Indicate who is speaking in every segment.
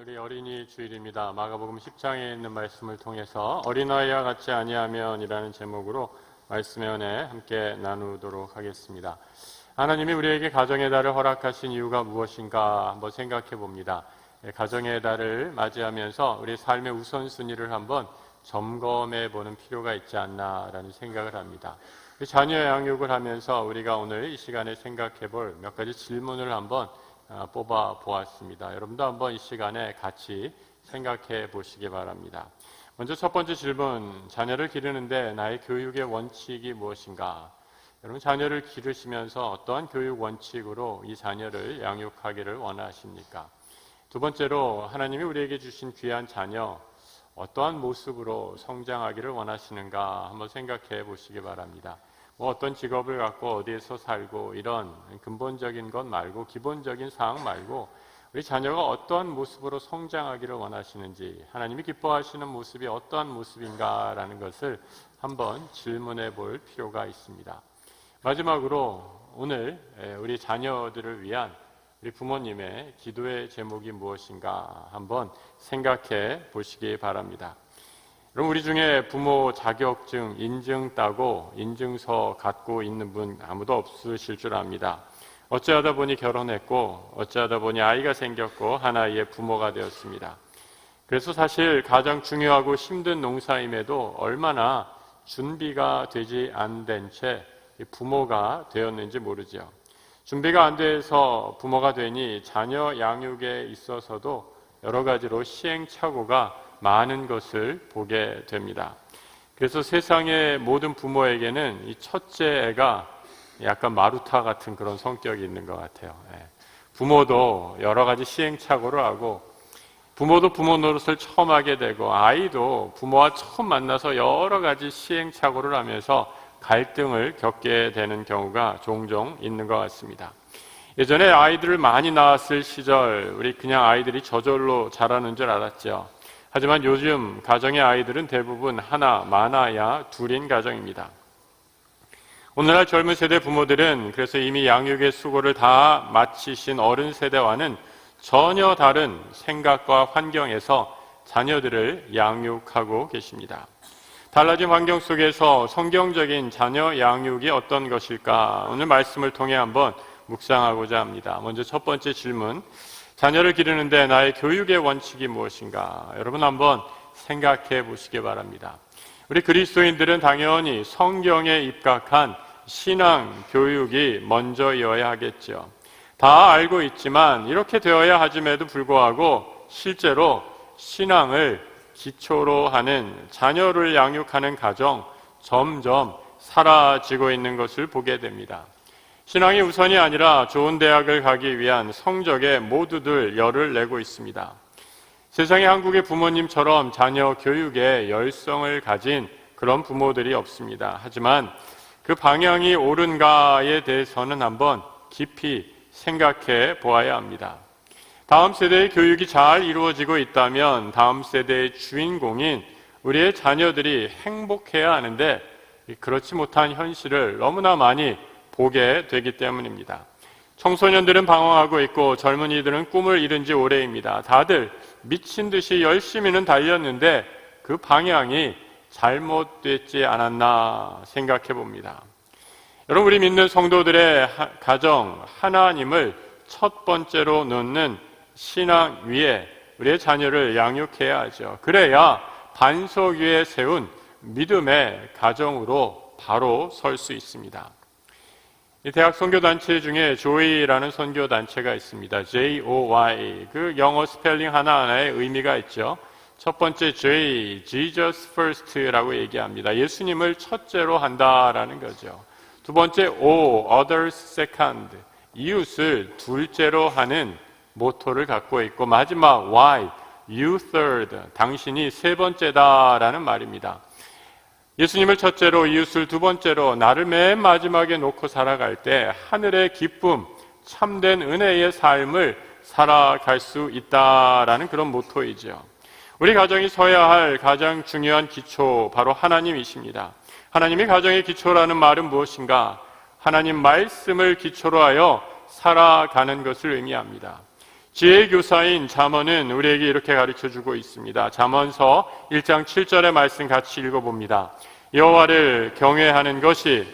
Speaker 1: 우리 어린이 주일입니다. 마가복음 10장에 있는 말씀을 통해서 어린아이와 같이 아니하면이라는 제목으로 말씀의 은혜 함께 나누도록 하겠습니다. 하나님이 우리에게 가정의 달을 허락하신 이유가 무엇인가 한번 생각해 봅니다. 예, 가정의 달을 맞이하면서 우리 삶의 우선순위를 한번 점검해 보는 필요가 있지 않나라는 생각을 합니다. 자녀 양육을 하면서 우리가 오늘 이 시간에 생각해 볼 몇 가지 질문을 한번 아, 뽑아 보았습니다. 여러분도 한번 이 시간에 같이 생각해 보시기 바랍니다. 먼저 첫 번째 질문, 자녀를 기르는데 나의 교육의 원칙이 무엇인가? 여러분 자녀를 기르시면서 어떠한 교육 원칙으로 이 자녀를 양육하기를 원하십니까? 두 번째로 하나님이 우리에게 주신 귀한 자녀 어떠한 모습으로 성장하기를 원하시는가 한번 생각해 보시기 바랍니다. 뭐 어떤 직업을 갖고 어디에서 살고 이런 근본적인 것 말고 기본적인 사항 말고 우리 자녀가 어떠한 모습으로 성장하기를 원하시는지 하나님이 기뻐하시는 모습이 어떠한 모습인가라는 것을 한번 질문해 볼 필요가 있습니다. 마지막으로 오늘 우리 자녀들을 위한 우리 부모님의 기도의 제목이 무엇인가 한번 생각해 보시기 바랍니다. 그럼 우리 중에 부모 자격증 인증 따고 인증서 갖고 있는 분 아무도 없으실 줄 압니다. 어찌하다 보니 결혼했고 어찌하다 보니 아이가 생겼고 하나의 부모가 되었습니다. 그래서 사실 가장 중요하고 힘든 농사임에도 얼마나 준비가 되지 않은 채 부모가 되었는지 모르죠. 준비가 안 돼서 부모가 되니 자녀 양육에 있어서도 여러 가지로 시행착오가 많은 것을 보게 됩니다. 그래서 세상의 모든 부모에게는 이 첫째 애가 약간 마루타 같은 그런 성격이 있는 것 같아요. 예. 부모도 여러 가지 시행착오를 하고 부모도 부모 노릇을 처음 하게 되고 아이도 부모와 처음 만나서 여러 가지 시행착오를 하면서 갈등을 겪게 되는 경우가 종종 있는 것 같습니다. 예전에 아이들을 많이 낳았을 시절 우리 그냥 아이들이 저절로 자라는 줄 알았죠. 하지만 요즘 가정의 아이들은 대부분 하나, 많아야 둘인 가정입니다. 오늘날 젊은 세대 부모들은 그래서 이미 양육의 수고를 다 마치신 어른 세대와는 전혀 다른 생각과 환경에서 자녀들을 양육하고 계십니다. 달라진 환경 속에서 성경적인 자녀 양육이 어떤 것일까? 오늘 말씀을 통해 한번 묵상하고자 합니다. 먼저 첫 번째 질문. 자녀를 기르는데 나의 교육의 원칙이 무엇인가? 여러분 한번 생각해 보시기 바랍니다. 우리 그리스도인들은 당연히 성경에 입각한 신앙 교육이 먼저여야 하겠죠. 다 알고 있지만 이렇게 되어야 하짐에도 불구하고 실제로 신앙을 기초로 하는 자녀를 양육하는 가정 점점 사라지고 있는 것을 보게 됩니다. 신앙이 우선이 아니라 좋은 대학을 가기 위한 성적에 모두들 열을 내고 있습니다. 세상의 한국의 부모님처럼 자녀 교육에 열성을 가진 그런 부모들이 없습니다. 하지만 그 방향이 옳은가에 대해서는 한번 깊이 생각해 보아야 합니다. 다음 세대의 교육이 잘 이루어지고 있다면 다음 세대의 주인공인 우리의 자녀들이 행복해야 하는데 그렇지 못한 현실을 너무나 많이 보게 되기 때문입니다. 청소년들은 방황하고 있고 젊은이들은 꿈을 이룬 지 오래입니다. 다들 미친 듯이 열심히는 달렸는데 그 방향이 잘못됐지 않았나 생각해 봅니다. 여러분, 우리 믿는 성도들의 가정, 하나님을 첫 번째로 놓는 신앙 위에 우리의 자녀를 양육해야 하죠. 그래야 반석 위에 세운 믿음의 가정으로 바로 설 수 있습니다. 대학 선교단체 중에 조이라는 선교단체가 있습니다. J-O-Y. 그 영어 스펠링 하나하나에 의미가 있죠. 첫 번째 J, Jesus first라고 얘기합니다. 예수님을 첫째로 한다라는 거죠. 두 번째 O, others second. 이웃을 둘째로 하는 모토를 갖고 있고 마지막 Y, you third. 당신이 세 번째다라는 말입니다. 예수님을 첫째로 이웃을 두 번째로 나를 맨 마지막에 놓고 살아갈 때 하늘의 기쁨, 참된 은혜의 삶을 살아갈 수 있다라는 그런 모토이죠. 우리 가정이 서야 할 가장 중요한 기초 바로 하나님이십니다. 하나님이 가정의 기초라는 말은 무엇인가? 하나님 말씀을 기초로 하여 살아가는 것을 의미합니다. 지혜의 교사인 잠언은 우리에게 이렇게 가르쳐 주고 있습니다. 잠언서 1장 7절의 말씀 같이 읽어 봅니다. 여호와를 경외하는 것이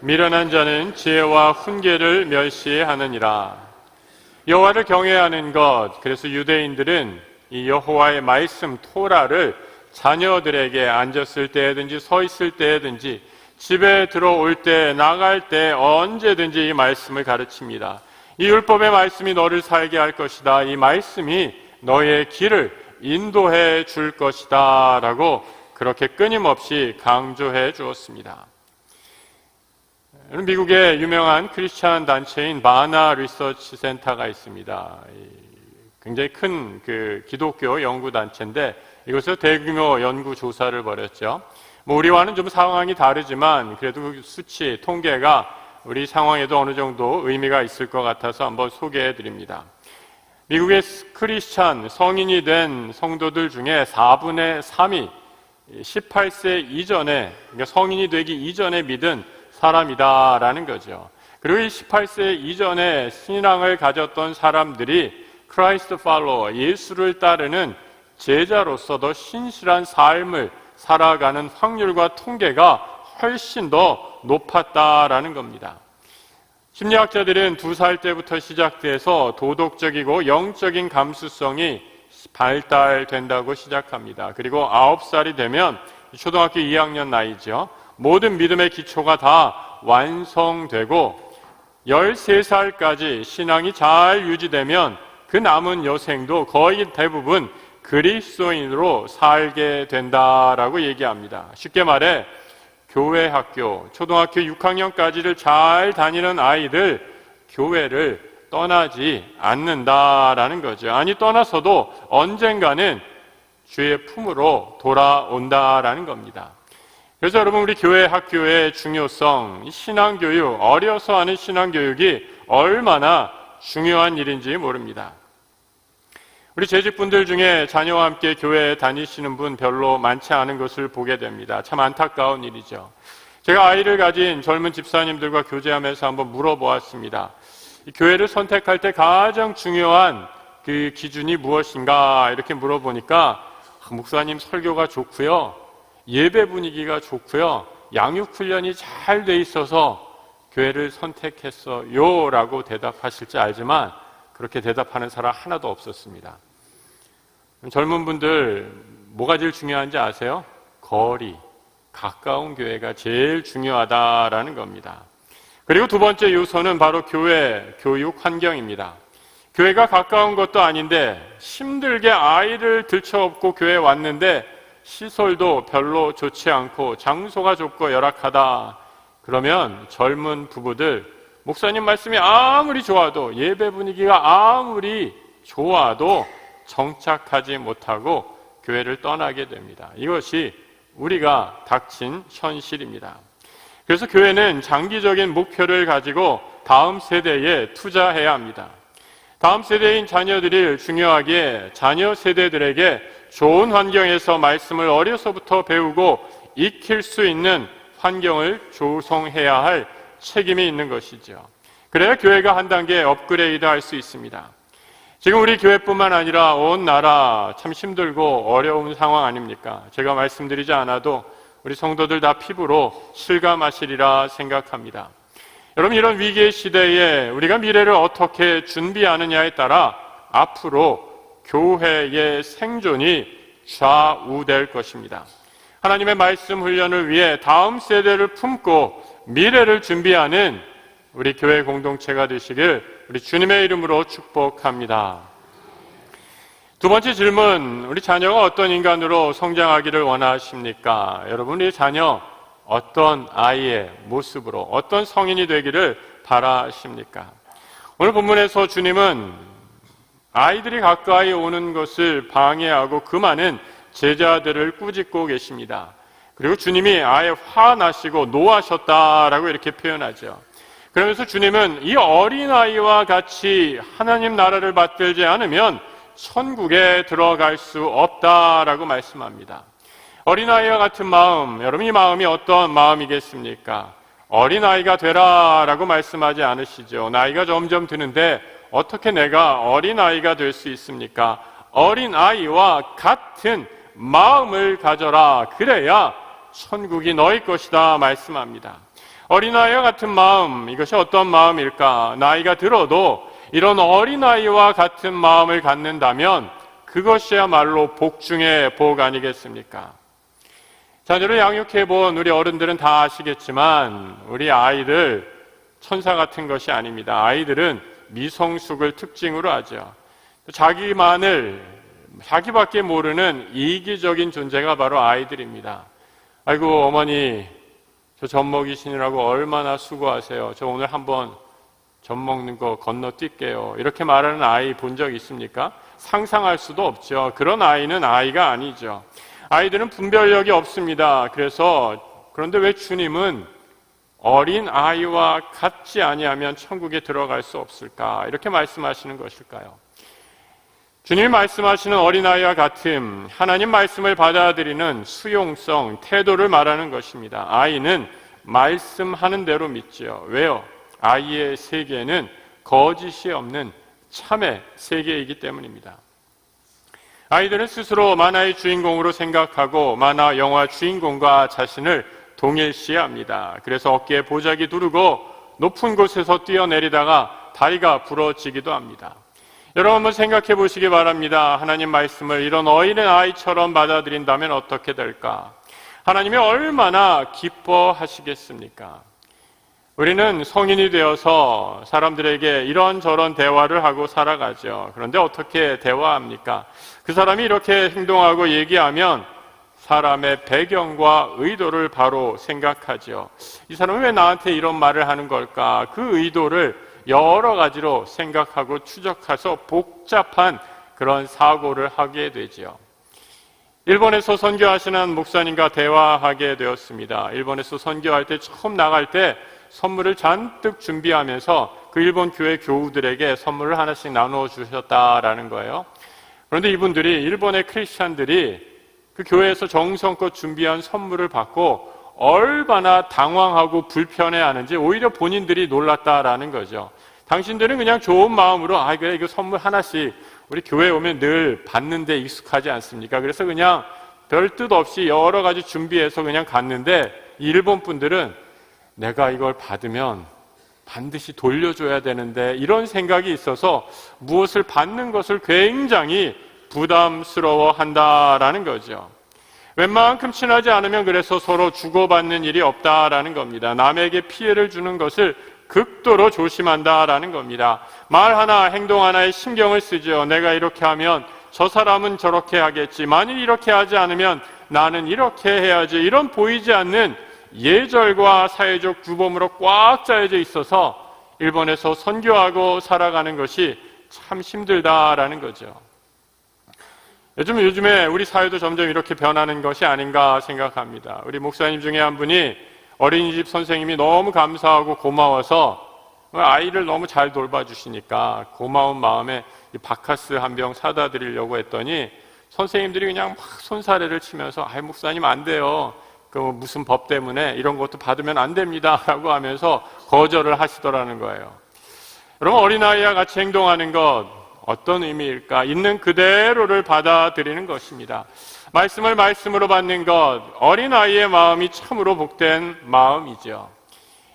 Speaker 1: 미련한 자는 지혜와 훈계를 멸시하느니라. 여호와를 경외하는 것. 그래서 유대인들은 이 여호와의 말씀 토라를 자녀들에게 앉았을 때든지 서 있을 때든지 집에 들어올 때 나갈 때 언제든지 이 말씀을 가르칩니다. 이 율법의 말씀이 너를 살게 할 것이다. 이 말씀이 너의 길을 인도해 줄 것이다. 라고 그렇게 끊임없이 강조해 주었습니다. 미국의 유명한 크리스찬 단체인 마나 리서치 센터가 있습니다. 굉장히 큰 그 기독교 연구 단체인데 이곳에서 대규모 연구 조사를 벌였죠. 뭐 우리와는 좀 상황이 다르지만 그래도 그 수치 통계가 우리 상황에도 어느 정도 의미가 있을 것 같아서 한번 소개해 드립니다. 미국의 크리스찬 성인이 된 성도들 중에 4분의 3이 18세 이전에 그러니까 성인이 되기 이전에 믿은 사람이다라는 거죠. 그리고 이 18세 이전에 신앙을 가졌던 사람들이 크라이스트 팔로워 예수를 따르는 제자로서 더 신실한 삶을 살아가는 확률과 통계가 훨씬 더 높았다라는 겁니다. 심리학자들은 두 살 때부터 시작돼서 도덕적이고 영적인 감수성이 발달된다고 시작합니다. 그리고 아홉 살이 되면 초등학교 2학년 나이죠. 모든 믿음의 기초가 다 완성되고 13살까지 신앙이 잘 유지되면 그 남은 여생도 거의 대부분 그리스도인으로 살게 된다라고 얘기합니다. 쉽게 말해 교회 학교 초등학교 6학년까지를 잘 다니는 아이들 교회를 떠나지 않는다라는 거죠. 아니 떠나서도 언젠가는 주의 품으로 돌아온다라는 겁니다. 그래서 여러분 우리 교회 학교의 중요성, 신앙교육, 어려서 하는 신앙교육이 얼마나 중요한 일인지 모릅니다. 우리 재직분들 중에 자녀와 함께 교회에 다니시는 분 별로 많지 않은 것을 보게 됩니다. 참 안타까운 일이죠. 제가 아이를 가진 젊은 집사님들과 교제하면서 한번 물어보았습니다. 교회를 선택할 때 가장 중요한 그 기준이 무엇인가 이렇게 물어보니까 아, 목사님 설교가 좋고요. 예배 분위기가 좋고요. 양육 훈련이 잘 돼 있어서 교회를 선택했어요 라고 대답하실지 알지만 그렇게 대답하는 사람 하나도 없었습니다. 젊은 분들 뭐가 제일 중요한지 아세요? 거리, 가까운 교회가 제일 중요하다라는 겁니다. 그리고 두 번째 요소는 바로 교회, 교육 환경입니다. 교회가 가까운 것도 아닌데 힘들게 아이를 들쳐업고 교회에 왔는데 시설도 별로 좋지 않고 장소가 좁고 열악하다. 그러면 젊은 부부들 목사님 말씀이 아무리 좋아도 예배 분위기가 아무리 좋아도 정착하지 못하고 교회를 떠나게 됩니다. 이것이 우리가 닥친 현실입니다. 그래서 교회는 장기적인 목표를 가지고 다음 세대에 투자해야 합니다. 다음 세대인 자녀들이 중요하게 자녀 세대들에게 좋은 환경에서 말씀을 어려서부터 배우고 익힐 수 있는 환경을 조성해야 할 책임이 있는 것이죠. 그래야 교회가 한 단계 업그레이드 할 수 있습니다. 지금 우리 교회뿐만 아니라 온 나라 참 힘들고 어려운 상황 아닙니까? 제가 말씀드리지 않아도 우리 성도들 다 피부로 실감하시리라 생각합니다. 여러분 이런 위기의 시대에 우리가 미래를 어떻게 준비하느냐에 따라 앞으로 교회의 생존이 좌우될 것입니다. 하나님의 말씀 훈련을 위해 다음 세대를 품고 미래를 준비하는 우리 교회 공동체가 되시길 우리 주님의 이름으로 축복합니다. 두 번째 질문, 우리 자녀가 어떤 인간으로 성장하기를 원하십니까? 여러분, 우리 자녀 어떤 아이의 모습으로, 어떤 성인이 되기를 바라십니까? 오늘 본문에서 주님은 아이들이 가까이 오는 것을 방해하고 그 많은 제자들을 꾸짖고 계십니다. 그리고 주님이 아예 화나시고 노하셨다라고 이렇게 표현하죠. 그러면서 주님은 이 어린아이와 같이 하나님 나라를 받들지 않으면 천국에 들어갈 수 없다라고 말씀합니다. 어린아이와 같은 마음, 여러분 이 마음이 어떤 마음이겠습니까? 어린아이가 되라 라고 말씀하지 않으시죠. 나이가 점점 드는데 어떻게 내가 어린아이가 될 수 있습니까? 어린아이와 같은 마음을 가져라. 그래야 천국이 너희 것이다. 말씀합니다. 어린아이와 같은 마음, 이것이 어떤 마음일까? 나이가 들어도 이런 어린아이와 같은 마음을 갖는다면 그것이야말로 복 중의 복 아니겠습니까? 자녀를 양육해 본 우리 어른들은 다 아시겠지만 우리 아이들 천사 같은 것이 아닙니다. 아이들은 미성숙을 특징으로 하죠. 자기만을 자기밖에 모르는 이기적인 존재가 바로 아이들입니다. 아이고 어머니 저 젖 먹이시느라고 얼마나 수고하세요. 저 오늘 한번 젖 먹는 거 건너뛸게요. 이렇게 말하는 아이 본 적 있습니까? 상상할 수도 없죠. 그런 아이는 아이가 아니죠. 아이들은 분별력이 없습니다. 그래서 그런데 왜 주님은 어린 아이와 같지 아니하면 천국에 들어갈 수 없을까? 이렇게 말씀하시는 것일까요? 주님이 말씀하시는 어린아이와 같은 하나님 말씀을 받아들이는 수용성, 태도를 말하는 것입니다. 아이는 말씀하는 대로 믿지요. 왜요? 아이의 세계는 거짓이 없는 참의 세계이기 때문입니다. 아이들은 스스로 만화의 주인공으로 생각하고 만화 영화 주인공과 자신을 동일시합니다. 그래서 어깨에 보자기 두르고 높은 곳에서 뛰어내리다가 다리가 부러지기도 합니다. 여러분 한번 생각해 보시기 바랍니다. 하나님 말씀을 이런 어린의 아이처럼 받아들인다면 어떻게 될까? 하나님이 얼마나 기뻐하시겠습니까? 우리는 성인이 되어서 사람들에게 이런저런 대화를 하고 살아가죠. 그런데 어떻게 대화합니까? 그 사람이 이렇게 행동하고 얘기하면 사람의 배경과 의도를 바로 생각하죠. 이 사람은 왜 나한테 이런 말을 하는 걸까? 그 의도를 여러 가지로 생각하고 추적해서 복잡한 그런 사고를 하게 되지요. 일본에서 선교하시는 목사님과 대화하게 되었습니다. 일본에서 선교할 때 처음 나갈 때 선물을 잔뜩 준비하면서 그 일본 교회 교우들에게 선물을 하나씩 나누어 주셨다라는 거예요. 그런데 이분들이 일본의 크리스찬들이 그 교회에서 정성껏 준비한 선물을 받고 얼마나 당황하고 불편해하는지 오히려 본인들이 놀랐다라는 거죠. 당신들은 그냥 좋은 마음으로 아 그래 이거 선물 하나씩 우리 교회 오면 늘 받는데 익숙하지 않습니까? 그래서 그냥 별 뜻 없이 여러 가지 준비해서 그냥 갔는데 일본 분들은 내가 이걸 받으면 반드시 돌려줘야 되는데 이런 생각이 있어서 무엇을 받는 것을 굉장히 부담스러워 한다라는 거죠. 웬만큼 친하지 않으면 그래서 서로 주고받는 일이 없다라는 겁니다. 남에게 피해를 주는 것을 극도로 조심한다라는 겁니다. 말 하나, 행동 하나에 신경을 쓰죠. 내가 이렇게 하면 저 사람은 저렇게 하겠지. 만일 이렇게 하지 않으면 나는 이렇게 해야지. 이런 보이지 않는 예절과 사회적 규범으로 꽉 짜여져 있어서 일본에서 선교하고 살아가는 것이 참 힘들다라는 거죠. 요즘 요즘에 우리 사회도 점점 이렇게 변하는 것이 아닌가 생각합니다. 우리 목사님 중에 한 분이 어린이집 선생님이 너무 감사하고 고마워서 아이를 너무 잘 돌봐주시니까 고마운 마음에 바카스 한 병 사다 드리려고 했더니 선생님들이 그냥 막 손사래를 치면서 아이 목사님 안 돼요. 그 무슨 법 때문에 이런 것도 받으면 안 됩니다라고 하면서 거절을 하시더라는 거예요. 여러분 어린아이와 같이 행동하는 것 어떤 의미일까? 있는 그대로를 받아들이는 것입니다. 말씀을 말씀으로 받는 것, 어린아이의 마음이 참으로 복된 마음이죠.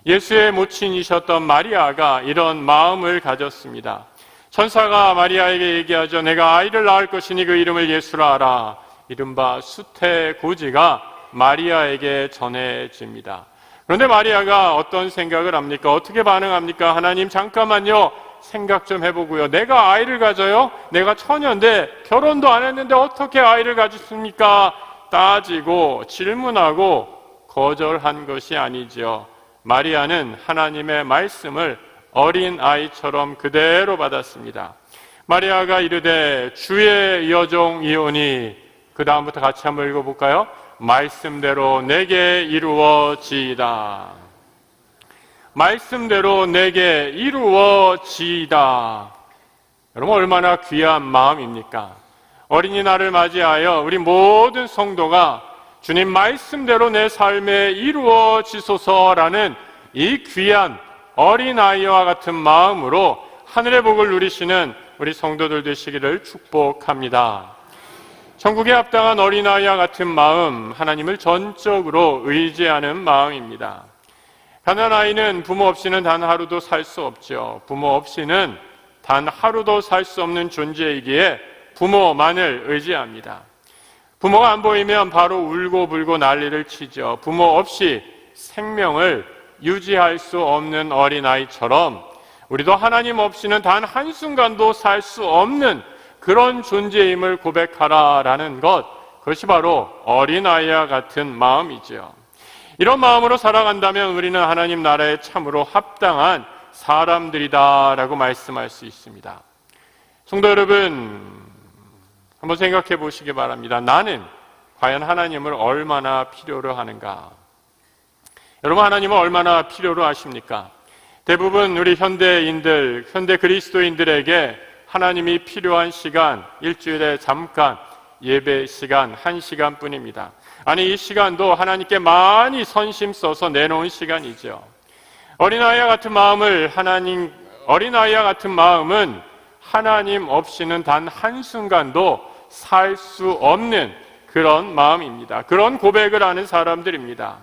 Speaker 1: 예수의 모친이셨던 마리아가 이런 마음을 가졌습니다. 천사가 마리아에게 얘기하죠. 내가 아이를 낳을 것이니 그 이름을 예수라 하라. 이른바 수태고지가 마리아에게 전해집니다. 그런데 마리아가 어떤 생각을 합니까? 어떻게 반응합니까? 하나님 잠깐만요. 생각 좀 해보고요. 내가 아이를 가져요? 내가 처녀인데 결혼도 안 했는데 어떻게 아이를 가졌습니까? 따지고 질문하고 거절한 것이 아니지요. 마리아는 하나님의 말씀을 어린 아이처럼 그대로 받았습니다. 마리아가 이르되 주의 여종 이오니 그 다음부터 같이 한번 읽어볼까요? 말씀대로 내게 이루어지이다. 말씀대로 내게 이루어지이다. 여러분 얼마나 귀한 마음입니까? 어린이날을 맞이하여 우리 모든 성도가 주님 말씀대로 내 삶에 이루어지소서라는 이 귀한 어린아이와 같은 마음으로 하늘의 복을 누리시는 우리 성도들 되시기를 축복합니다. 천국에 합당한 어린아이와 같은 마음, 하나님을 전적으로 의지하는 마음입니다. 가난 아이는 부모 없이는 단 하루도 살 수 없죠. 부모 없이는 단 하루도 살 수 없는 존재이기에 부모만을 의지합니다. 부모가 안 보이면 바로 울고 불고 난리를 치죠. 부모 없이 생명을 유지할 수 없는 어린아이처럼 우리도 하나님 없이는 단 한순간도 살 수 없는 그런 존재임을 고백하라라는 것, 그것이 바로 어린아이와 같은 마음이죠. 이런 마음으로 살아간다면 우리는 하나님 나라에 참으로 합당한 사람들이다라고 말씀할 수 있습니다. 성도 여러분, 한번 생각해 보시기 바랍니다. 나는 과연 하나님을 얼마나 필요로 하는가? 여러분, 하나님을 얼마나 필요로 하십니까? 대부분 우리 현대인들, 현대 그리스도인들에게 하나님이 필요한 시간, 일주일에 잠깐, 예배 시간, 한 시간 뿐입니다. 아니, 이 시간도 하나님께 많이 선심 써서 내놓은 시간이죠. 어린아이와 같은 마음을 하나님, 어린아이와 같은 마음은 하나님 없이는 단 한순간도 살 수 없는 그런 마음입니다. 그런 고백을 하는 사람들입니다.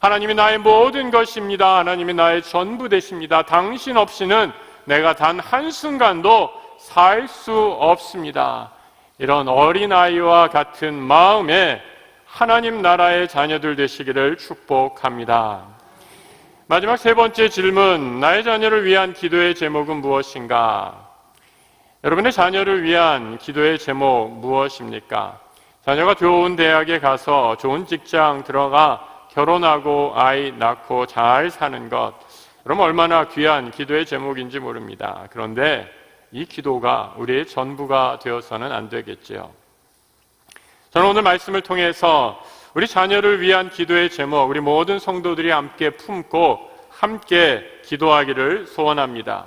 Speaker 1: 하나님이 나의 모든 것입니다. 하나님이 나의 전부 되십니다. 당신 없이는 내가 단 한순간도 살 수 없습니다. 이런 어린아이와 같은 마음에 하나님 나라의 자녀들 되시기를 축복합니다. 마지막 세 번째 질문, 나의 자녀를 위한 기도의 제목은 무엇인가? 여러분의 자녀를 위한 기도의 제목 무엇입니까? 자녀가 좋은 대학에 가서 좋은 직장 들어가 결혼하고 아이 낳고 잘 사는 것. 그럼 얼마나 귀한 기도의 제목인지 모릅니다. 그런데 이 기도가 우리의 전부가 되어서는 안 되겠지요. 저는 오늘 말씀을 통해서 우리 자녀를 위한 기도의 제목, 우리 모든 성도들이 함께 품고 함께 기도하기를 소원합니다.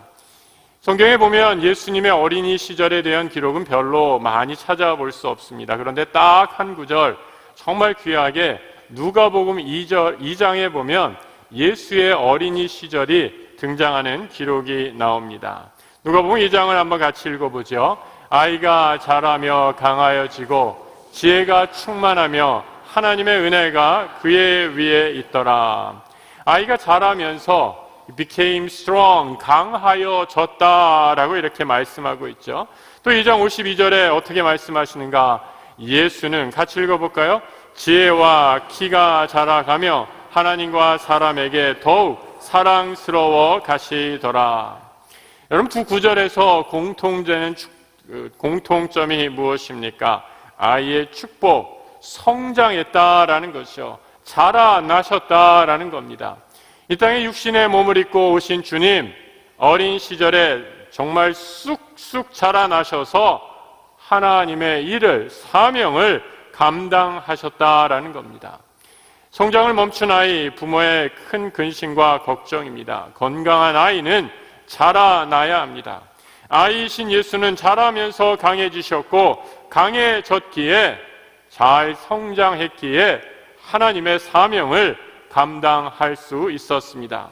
Speaker 1: 성경에 보면 예수님의 어린이 시절에 대한 기록은 별로 많이 찾아볼 수 없습니다. 그런데 딱 한 구절 정말 귀하게 누가복음 2절 2장에 보면 예수의 어린이 시절이 등장하는 기록이 나옵니다. 누가복음 2장을 한번 같이 읽어보죠. 아이가 자라며 강하여지고 지혜가 충만하며 하나님의 은혜가 그의 위에 있더라. 아이가 자라면서 became strong, 강하여졌다라고 이렇게 말씀하고 있죠. 또 2장 52절에 어떻게 말씀하시는가? 예수는 같이 읽어볼까요? 지혜와 키가 자라가며 하나님과 사람에게 더욱 사랑스러워 가시더라. 여러분 두 구절에서 공통되는 그 공통점이 무엇입니까? 아이의 축복, 성장했다라는 것이죠. 자라나셨다라는 겁니다. 이 땅에 육신의 몸을 입고 오신 주님, 어린 시절에 정말 쑥쑥 자라나셔서 하나님의 일을, 사명을 감당하셨다라는 겁니다. 성장을 멈춘 아이, 부모의 큰 근심과 걱정입니다. 건강한 아이는 자라나야 합니다. 아이이신 예수는 자라면서 강해지셨고, 강해졌기에, 잘 성장했기에, 하나님의 사명을 감당할 수 있었습니다.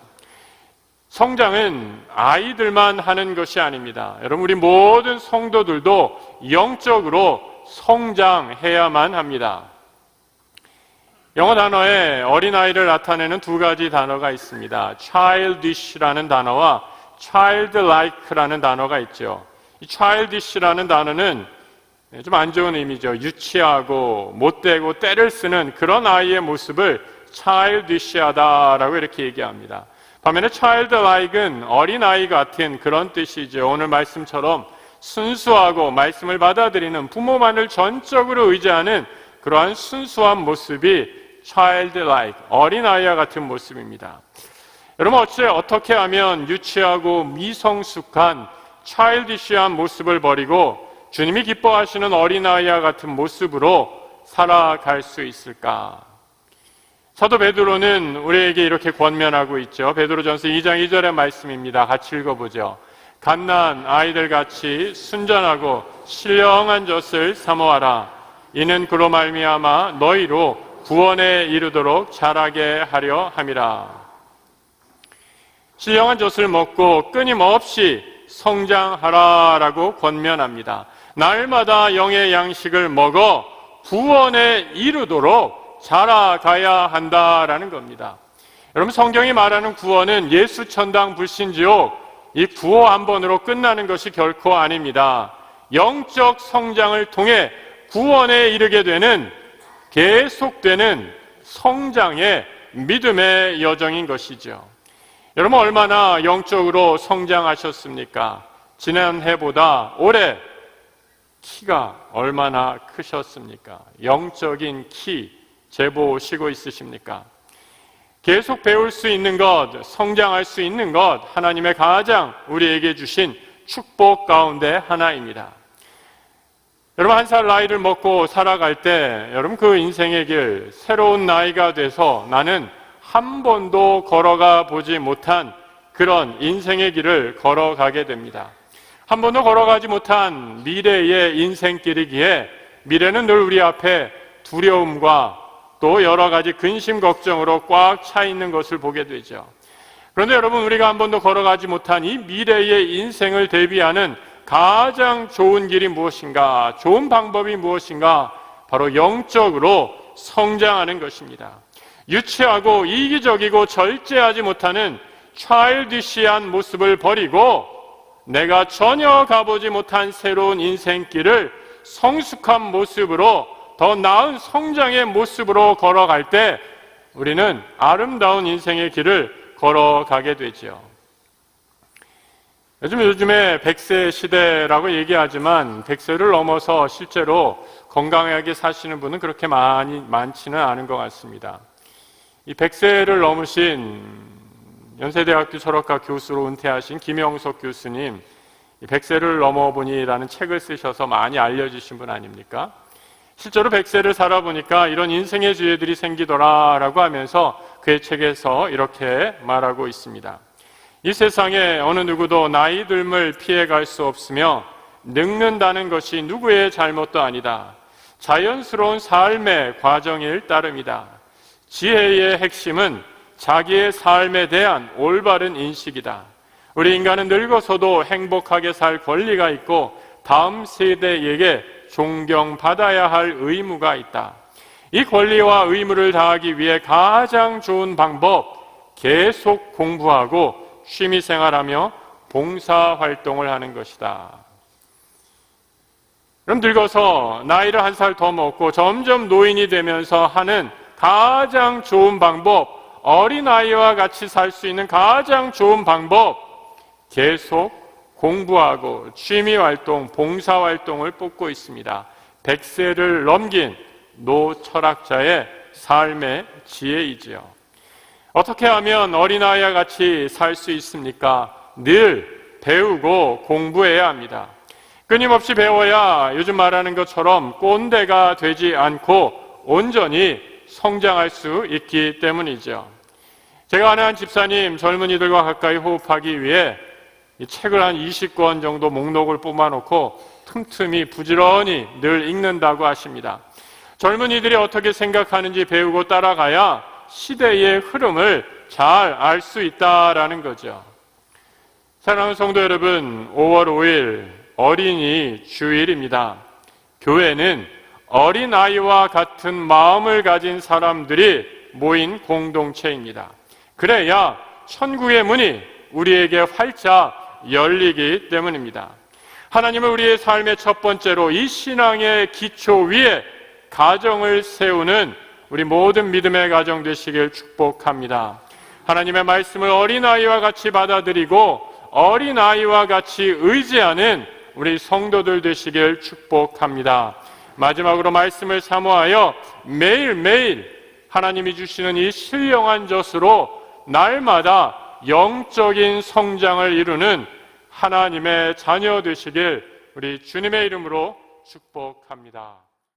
Speaker 1: 성장은 아이들만 하는 것이 아닙니다. 여러분, 우리 모든 성도들도 영적으로 성장해야만 합니다. 영어 단어에 어린아이를 나타내는 두 가지 단어가 있습니다. childish라는 단어와 childlike라는 단어가 있죠. 이 childish라는 단어는 좀 안 좋은 의미죠. 유치하고 못되고 때를 쓰는 그런 아이의 모습을 childish하다라고 이렇게 얘기합니다. 반면에 childlike은 어린아이 같은 그런 뜻이죠. 오늘 말씀처럼 순수하고 말씀을 받아들이는 부모만을 전적으로 의지하는 그러한 순수한 모습이 childlike, 어린아이와 같은 모습입니다. 여러분, 어째 어떻게 하면 유치하고 미성숙한 childish한 모습을 버리고 주님이 기뻐하시는 어린아이와 같은 모습으로 살아갈 수 있을까? 사도 베드로는 우리에게 이렇게 권면하고 있죠. 베드로전서 2장 2절의 말씀입니다. 같이 읽어보죠. 갓난 아이들 같이 순전하고 신령한 젖을 사모하라. 이는 그로 말미암아 너희로 구원에 이르도록 자라게 하려 함이라. 신령한 젖을 먹고 끊임없이 성장하라라고 권면합니다. 날마다 영의 양식을 먹어 구원에 이르도록 자라가야 한다라는 겁니다. 여러분 성경이 말하는 구원은 예수 천당 불신지옥 이 구호 한 번으로 끝나는 것이 결코 아닙니다. 영적 성장을 통해 구원에 이르게 되는 계속되는 성장의 믿음의 여정인 것이죠. 여러분 얼마나 영적으로 성장하셨습니까? 지난해보다 올해 키가 얼마나 크셨습니까? 영적인 키 재보시고 있으십니까? 계속 배울 수 있는 것, 성장할 수 있는 것, 하나님의 가장 우리에게 주신 축복 가운데 하나입니다. 여러분, 한 살 나이를 먹고 살아갈 때, 여러분 그 인생의 길, 새로운 나이가 돼서 나는 한 번도 걸어가 보지 못한 그런 인생의 길을 걸어가게 됩니다. 한 번도 걸어가지 못한 미래의 인생길이기에 미래는 늘 우리 앞에 두려움과 또 여러 가지 근심 걱정으로 꽉 차 있는 것을 보게 되죠. 그런데 여러분 우리가 한 번도 걸어가지 못한 이 미래의 인생을 대비하는 가장 좋은 길이 무엇인가? 좋은 방법이 무엇인가? 바로 영적으로 성장하는 것입니다. 유치하고 이기적이고 절제하지 못하는 차일디시한 모습을 버리고 내가 전혀 가보지 못한 새로운 인생길을 성숙한 모습으로 더 나은 성장의 모습으로 걸어갈 때 우리는 아름다운 인생의 길을 걸어가게 되지요. 요즘 요즘에 100세 시대라고 얘기하지만 100세를 넘어서 실제로 건강하게 사시는 분은 그렇게 많이 많지는 않은 것 같습니다. 이 100세를 넘으신 연세대학교 철학과 교수로 은퇴하신 김영석 교수님 100세를 넘어보니라는 책을 쓰셔서 많이 알려주신 분 아닙니까? 실제로 백세를 살아보니까 이런 인생의 지혜들이 생기더라라고 하면서 그의 책에서 이렇게 말하고 있습니다. 이 세상에 어느 누구도 나이 듦을 피해갈 수 없으며 늙는다는 것이 누구의 잘못도 아니다. 자연스러운 삶의 과정일 따름이다. 지혜의 핵심은 자기의 삶에 대한 올바른 인식이다. 우리 인간은 늙어서도 행복하게 살 권리가 있고 다음 세대에게 존경받아야 할 의무가 있다. 이 권리와 의무를 다하기 위해 가장 좋은 방법, 계속 공부하고 취미 생활하며 봉사 활동을 하는 것이다. 그럼 늙어서 나이를 한 살 더 먹고 점점 노인이 되면서 하는 가장 좋은 방법, 어린아이와 같이 살 수 있는 가장 좋은 방법, 계속 공부하고 취미 활동, 봉사 활동을 뽑고 있습니다. 100세를 넘긴 노 철학자의 삶의 지혜이지요. 어떻게 하면 어린아이와 같이 살 수 있습니까? 늘 배우고 공부해야 합니다. 끊임없이 배워야 요즘 말하는 것처럼 꼰대가 되지 않고 온전히 성장할 수 있기 때문이죠. 제가 아는 한 집사님 젊은이들과 가까이 호흡하기 위해 이 책을 한 20권 정도 목록을 뽑아놓고 틈틈이 부지런히 늘 읽는다고 하십니다. 젊은이들이 어떻게 생각하는지 배우고 따라가야 시대의 흐름을 잘 알 수 있다라는 거죠. 사랑하는 성도 여러분, 5월 5일 어린이 주일입니다. 교회는 어린아이와 같은 마음을 가진 사람들이 모인 공동체입니다. 그래야 천국의 문이 우리에게 활짝 열리기 때문입니다. 하나님은 우리의 삶의 첫 번째로 이 신앙의 기초 위에 가정을 세우는 우리 모든 믿음의 가정 되시길 축복합니다. 하나님의 말씀을 어린아이와 같이 받아들이고 어린아이와 같이 의지하는 우리 성도들 되시길 축복합니다. 마지막으로 말씀을 사모하여 매일매일 하나님이 주시는 이 신령한 젖으로 날마다 영적인 성장을 이루는 하나님의 자녀 되시길 우리 주님의 이름으로 축복합니다.